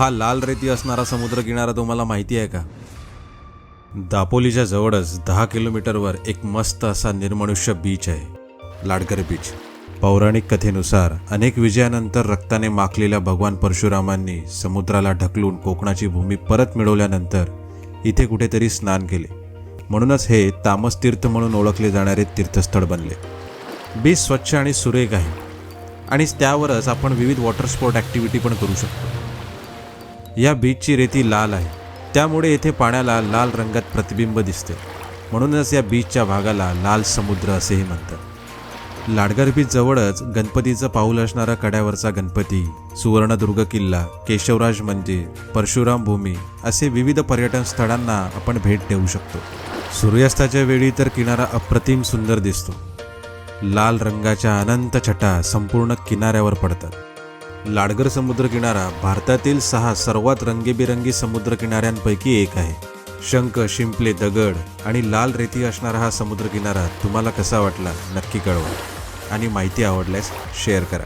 हा लाल रेती असणारा समुद्रकिनारा तुम्हाला माहिती आहे का? दापोलीच्या जवळच दहा किलोमीटरवर एक मस्त असा निर्मनुष्य बीच आहे लाडकर बीच पौराणिक कथेनुसार अनेक विजयानंतर रक्ताने माखलेल्या भगवान परशुरामांनी समुद्राला ढकलून कोकणाची भूमी परत मिळवल्यानंतर इथे कुठेतरी स्नान केले. म्हणूनच हे तामस तीर्थ म्हणून ओळखले जाणारे तीर्थस्थळ बनले. बीच स्वच्छ आणि सुरेख आहे. आणि त्यावरच आपण विविध वॉटर स्पोर्ट ॲक्टिव्हिटी पण करू शकतो. या बीचची रेती लाल आहे. त्यामुळे येथे पाण्याला लाल रंगात प्रतिबिंब दिसते. म्हणूनच या बीचच्या भागाला लाल समुद्र असेही म्हणतात. लाडगर बीच जवळच गणपतीचं पाऊल असणारा कड्यावरचा गणपती सुवर्णदुर्ग किल्ला केशवराज मंदिर परशुराम भूमी असे विविध पर्यटन स्थळांना आपण भेट देऊ शकतो. सूर्यास्ताच्या वेळी तर किनारा अप्रतिम सुंदर दिसतो. लाल रंगाच्या अनंत छटा संपूर्ण किनाऱ्यावर पडतात. लाडगर समुद्रकिनारा भारतातील सहा सर्वात रंगीबेरंगी समुद्रकिनाऱ्यांपैकी एक आहे. शंख शिंपले दगड आणि लाल रेती असणारा हा समुद्रकिनारा तुम्हाला कसा वाटला नक्की कळवा. आणि माहिती आवडल्यास शेअर करा.